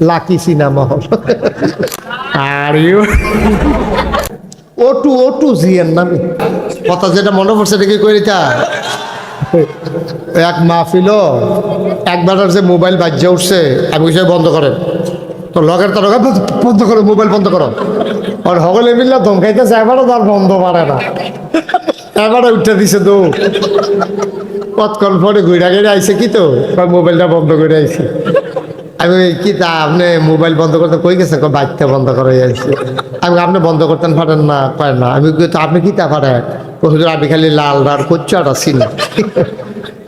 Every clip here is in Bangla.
Lucky cinema hall. Are you ওটু ওটু জিয়ার নামে। কথা যেটা মনে পড়ছে এটা কি করে তা এক মাহফিল একবার যে মোবাইল বাজ্যে উঠছে আমি কিছু বন্ধ করেন তো লগের তো লগের বন্ধ করো মোবাইল বন্ধ করো। আর সকলে মিললে ধমকাইতেছে এবারও তার বন্ধ পারে না। এবারে উঠে দিছে তো কতক্ষণ পরে ঘুরা ঘুরে আইছে কি তো? মোবাইলটা বন্ধ করে আইছে। আমি কি তা, আপনি মোবাইল বন্ধ করতে কই গেছে কয় বাইকটা বন্ধ করে আইছে আমি আপনি বন্ধ করতেন পারেন না। পারেন না। আমি আপনি কি তা পারেন হুজুর, আমি খালি লাল আর কোচ্চাটা ছিল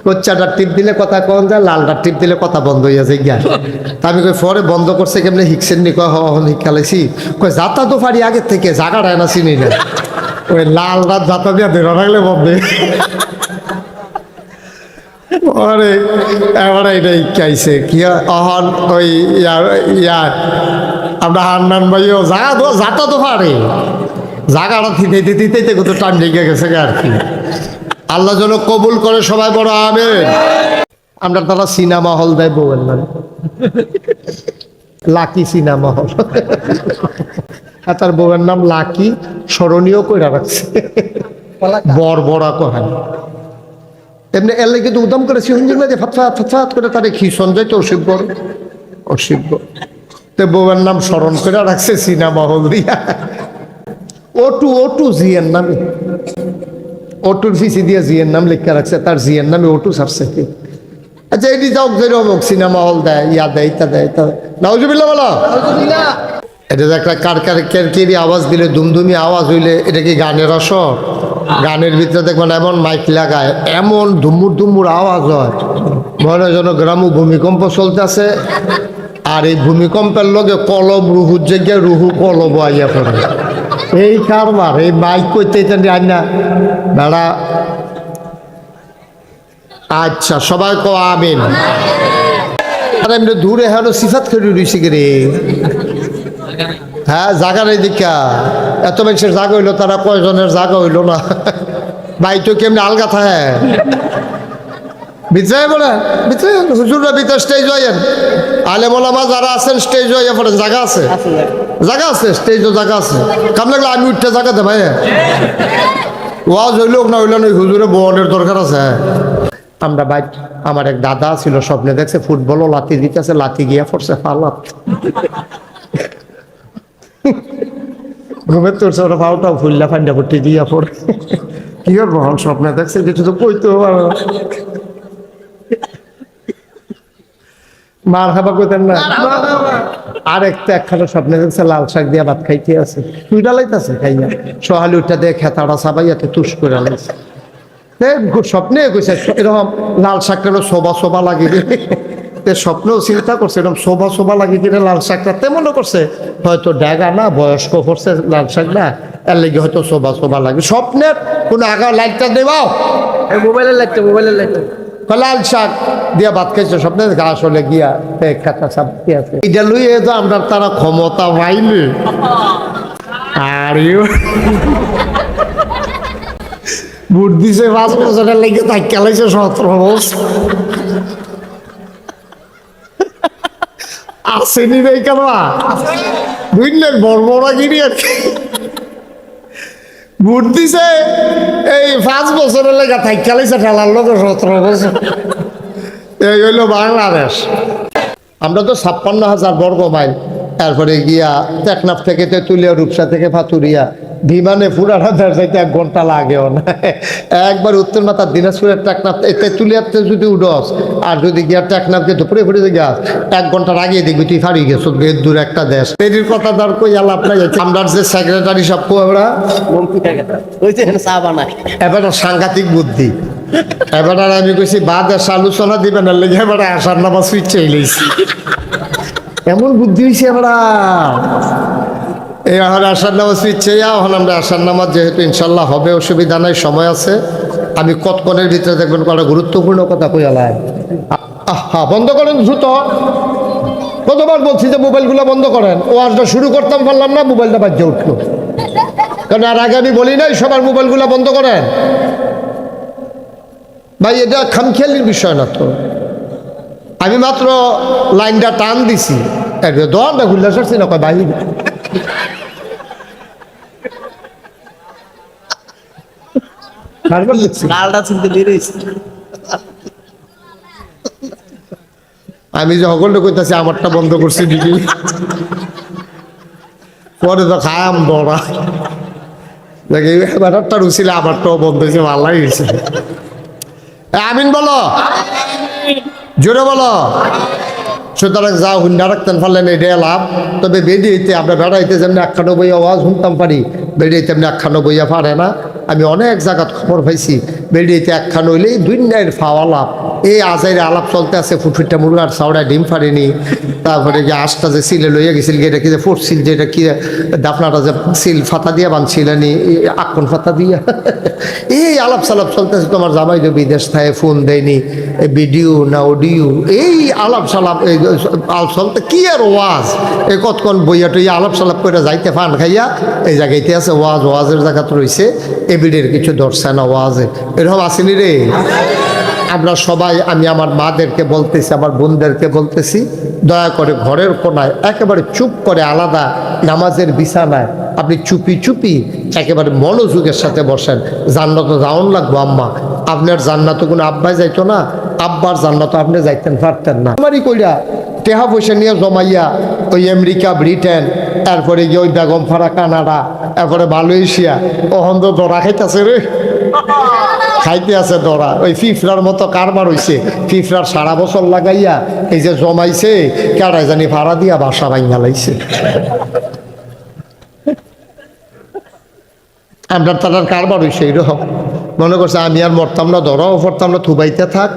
কোচ্চাটা টিপ দিলে কথা কন যায় লালটা টিপ দিলে কথা বন্ধ হয়ে যায়, গিয়া। তা আমি কই পরে বন্ধ করছে কেমনি? হিকসেন নি, কয় হন হিকালাইছি কয়, যাতা তো পারি আগের থেকে জাগাটায় না চিনি না। ওই লাল রাত যাতা দিয়া ধরে রাখলে বন্ধ। এটাই চাইছে কি অহন ওই ইয়ার ইয়ার। জাগা তো পারে জাগাটা দিতে দিতে দিতে কত লেগে গেছে আর কি। আল্লাহ যেন কবুল করে সবাই বড় আমেন। আমরা তারা সিনেমা হল দেয় বউয়ের নাম। Lucky cinema hall. আর তার বউয়ের নাম লাকি, স্মরণীয় করে রাখছে। বর বড়া কহান। এমনি এর লাগে কিন্তু উদম করে সিহঞ্জির মাঝে ফাতফাত ফাতফাত করে তারে কি যায় তো অসিব্য। অসিব্য। তো বউয়ের নাম স্মরণ করে রাখছে সিনেমা হল দিয়া। ওটু ওটু জিয়ের নামে। ওটুর ফিসি দিয়ে জিয়ের নাম লিখে রাখছে তার জিয়ের নামে ওটু কি আচ্ছা এটি যাও যেরকম সিনেমা হল দেয় ইয়া দেয় ইতা দেয় ইতা দেয়। নাউজুবিল্লাহ বলো। এটা যে একটা কার কার কেরকেরি আওয়াজ দিলে দুমদুমি আওয়াজ হইলে এটা কি গানের আসর? গানের ভিতরে দেখবেন এমন মাইক লাগায়, এমন ধুমুর ধুমুর আওয়াজ হয়। মনে হয় যেন গ্রাম ভূমিকম্প চলতেছে, আর এই ভূমিকম্পের লগে কলব রুহুর জায়গায় রুহু কলব আইয়া পড়ে। এই কারবার, এই মাইক করতে আই না বেড়া আচ্ছা সবাই কো আমিন। আর এমনি দূরে হেন সিফাত করে রয়েছে রে হ্যাঁ জাগার এই দিকা এত মানুষের জাগা হইল, তারা কয়জনের জাগা হইল না? ভাই তো কেমনি আলগা থাকে? ভিতরে বলে? ভিতরে হুজুররা ভিতরে স্টেজ হইয়েন আলে মোলামা যারা আছেন স্টেজ হইয়া পড়েন জায়গা আছে। জায়গা আছে স্টেজও জায়গা আছে। কাম লাগলে? আমি উঠতে জায়গাতে ভাই? ওয়াজ হইল না হইল না হুজুরে বোনের দরকার আছে। আমরা বাইক আমার এক দাদা ছিল স্বপ্নে, দেখছে ফুটবলও লাতি দিতেছে লাতি গিয়া পড়ছে পালাত। ঘুমের তোর সব পাওটাও ফুললা ফান্ডা পট্টি দিয়া পড়ে। কি করব স্বপ্নে দেখছে কিছু তো কইতেও পারো মার খাবা কইতেন না? আর একটা একখানা স্বপ্নে দেখছে লাল শাক দিয়া ভাত খাইতে আছে। তুই ডালাইতেছে খাইয়া? সহালি উঠা দিয়ে খেতাড়া সাবাইয়াতে তুষ করে লাইছে। এ, স্বপ্নে কইছে এরকম লাল শাকটা শোভা শোভা লাগে। তে স্বপ্নেও চিন্তা করছে এরকম শোভা শোভা লাগে কিনা লাল শাকটা তেমনও করছে। হয়তো ড্যাগা না বয়স্ক করছে লাল শাক না এর লেগে হয়তো শোভা শোভা লাগে। স্বপ্নের কোনো আগা লাইটটা দেবাও মোবাইলের লাইটটা মোবাইলের লাইটটা। লাল শাক দিয়া ভাত খাইছে স্বপ্নে ঘাস হলে গিয়া খাতা সাপ আছে? এটা লইয়ে তো আমরা তারা ক্ষমতা পাইনি আর ইউ বুট দিছে পাঁচ বছরের লেগে তাই খেলাইছে সতেরো বছর। আসেনি নাই কেন বুঝলেন বড় বড় গিরি আর কি। ভোট এই পাঁচ বছরের লেগে থাই খেলেছে ঠেলার লোক সতেরো বছর। এই হইল বাংলাদেশ। আমরা তো ছাপ্পান্ন হাজার বর্গ মাইল। তারপরে গিয়া টেকনাফ থেকে তেঁতুলিয়া, রূপসা থেকে ফাতুরিয়া বিমানে পুরানা দেড় যাইতে এক ঘণ্টা লাগেও না। একবার উত্তর মাথা দিনাজপুরের টেকনাফ, এই তেঁতুলিয়াতে যদি উডস, আর যদি গিয়া টেকনাফকে দুপুরে ফুটে গিয়াস এক ঘণ্টার আগে দেখবি তুই ফারি গেছো দূর একটা দেশ। এটির কথা ধর কই আলাপ নাই আমরা যে সেক্রেটারি সব বানায় এবার সাংঘাতিক বুদ্ধি। এবার আমি কইছি, বাদ আলোচনা দিবেন না লেগে এবার আসার নামা সুইচ চাইলেছি এমন বুদ্ধি হয়েছে আমরা এই এখন আসার নামাজ চাইয়া এখন আমরা আসার নামাজ যেহেতু ইনশাল্লাহ হবে, অসুবিধা নাই, সময় আছে। আমি কতক্ষণের ভিতরে দেখবেন কটা গুরুত্বপূর্ণ কথা কই আলাই আহা, বন্ধ করেন দ্রুত। কতবার বলছি যে মোবাইলগুলো বন্ধ করেন? ও আজটা শুরু করতাম পারলাম না, মোবাইলটা বাজ্যে উঠল। কারণ আর আগে আমি বলি নাই, সবার মোবাইলগুলো বন্ধ করেন। ভাই, এটা খামখেয়ালির বিষয় না তো। আমি মাত্র লাইনটা টান দিছি। এর দোয়ানটা খুললে সরছি না, কয় বাইরে কারবার দেখছি গালটা চিনতে লিরিস আমি যে সকলে কইতাছি আমারটা বন্ধ করছি দিদি পরে তো খায়াম দৌড়া দেখি ব্যাটারটা রুছিলে আমারটাও বন্ধ হয়েছে ভালো গেছে। আমিন বলো। জোরে বলো। সুতরাং যা হুন্ডা রাখতেন পারলেন এটা লাভ তবে বেরিয়েতে আমরা বেড়াইতে যেমনি একখানো বই আওয়াজ শুনতাম পারি, বেরিয়েতে এমনি একখানো বইয়া পারে না। আমি অনেক জায়গাত খবর পাইছি, বেরিয়েতে একখানো হইলেই দুই নাইয়ের ফাওয়া লাভ এই আজাইরে আলাপ চলতে আছে ফুটফুটটা মুরগার চাউড়ায় ডিম ফাড়েনি। তারপরে যে আশটা যে সিলে লইয়া গেছিল এটা কি যে ফুটছিল যে এটা কি দাপনাটা যে সিল ফাতা দিয়ে বানছিলেনি আক্কন ফাতা দিয়া। এই আলাপ সালাপ চলতেছে তোমার জামাই যে বিদেশ থাকে, ফোন দেয়নি ভিডিও না অডিও, এই আলাপ সালাপ, এই আলাপ চলতে কি আর ওয়াজ? এই কতক্ষণ বইয়া টইয়া আলাপ সালাপ করে যাইতে ফান খাইয়া, এই জায়গাইতে আছে, ওয়াজ, ওয়াজের জায়গাত রয়েছে এবিডের কিছু ধরছে না ওয়াজে এরকম আসেনি রে? আমরা সবাই, আমি আমার মাদেরকে বলতেছি, আমার বোনদেরকে বলতেছি, দয়া করে ঘরের কোনায় একেবারে চুপ করে আলাদা নামাজের বিছানায় আপনি চুপি চুপি একেবারে মনোযোগের সাথে বসেন। জান্নাত যাওন লাগবো, আম্মা। আপনার জান্নাত কোনো আব্বাই যাইতো না, আব্বার জান্নাত আপনি যাইতেন, পারতেন না। আমারই কইরা টেহা পয়সা নিয়ে জমাইয়া ওই আমেরিকা, ব্রিটেন তারপরে গিয়ে ওই বেগম ফারা কানাডা তারপরে মালয়েশিয়া, ওহন তো ধরা খাইতেছে রে। খাইতে আছে দরা। ওই ফিফরার মতো কারবার হইছে। ফিফরার সারা বছর লাগাইয়া এই যে জমাইছে, কেডাই জানি ভাড়া দিয়া বাসা ভাঙ্গা লাইছে। আমরা তার কারবার হইছে এইরকম মনে করছে আমি আর মরতাম না ধরাও পড়তাম না, থুবাইতে থাক।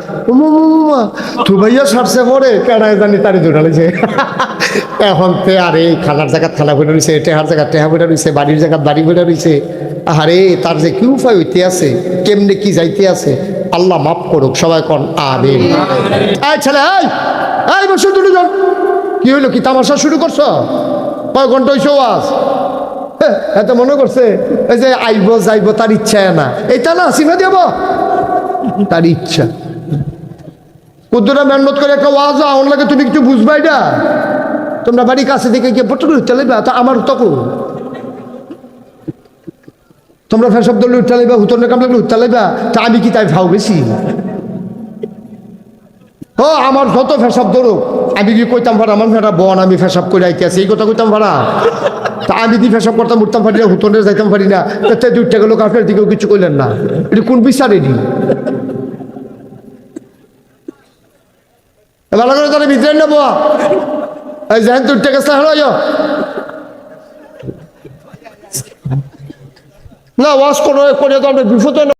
থুবাইয়া সারছে পরে, কেডাই জানি তারি দৌড়ালিছে এখন তে আর খানার জায়গা খানা বইটা রয়েছে টেহার জায়গা টেহা বইটা রয়েছে বাড়ির জায়গা বাড়ি বইটা রয়েছে আরে তার যে কি উপায় হইতে আছে, কেমনে কি যাইতে আছে, আল্লাহ মাফ করুক, সবাই কন এই ছেলে, এই বসে দুটো জন কি হইল, কি তামাশা শুরু করছ? কয় ঘণ্টা হইছো আজ এত মনে করছে, এই যে আইব যাইব, তার ইচ্ছা না। এইটা না সিমে দেব? তার ইচ্ছা। কুদ্দুরা মেহনত করে একটা ওয়াজ আউন লাগে, তুমি কিছু বুঝবাই না। তোমরা বাড়ি কাছে দিকে গিয়ে পটল চালাইবা তা আমার তখন তোমরা ফের শব্দ উঠতে লাইবা, হুতর কাম লাগলে উঠতে তা আমি কি তাই ভাও বেশি? ও, আমার যত ফেসাব ধরো আমি কি কইতাম ভাড়া? আমার ফেরা বন, আমি ফেসাব করে আইতে আছি, এই কথা কইতাম ভাড়া। তা আমি যদি ফেসাব করতাম, উঠতাম পারি না হুতনে যাইতাম পারি না তাতে দুইটা গেল আপনার দিকেও কিছু কইলেন না। এটা কোন বিচার এটি? ভালো করে তারা ভিতরে নেব এই যেহেন দুইটা গেছে হলো না ওয়াশ করে করে তো আমরা বিপদ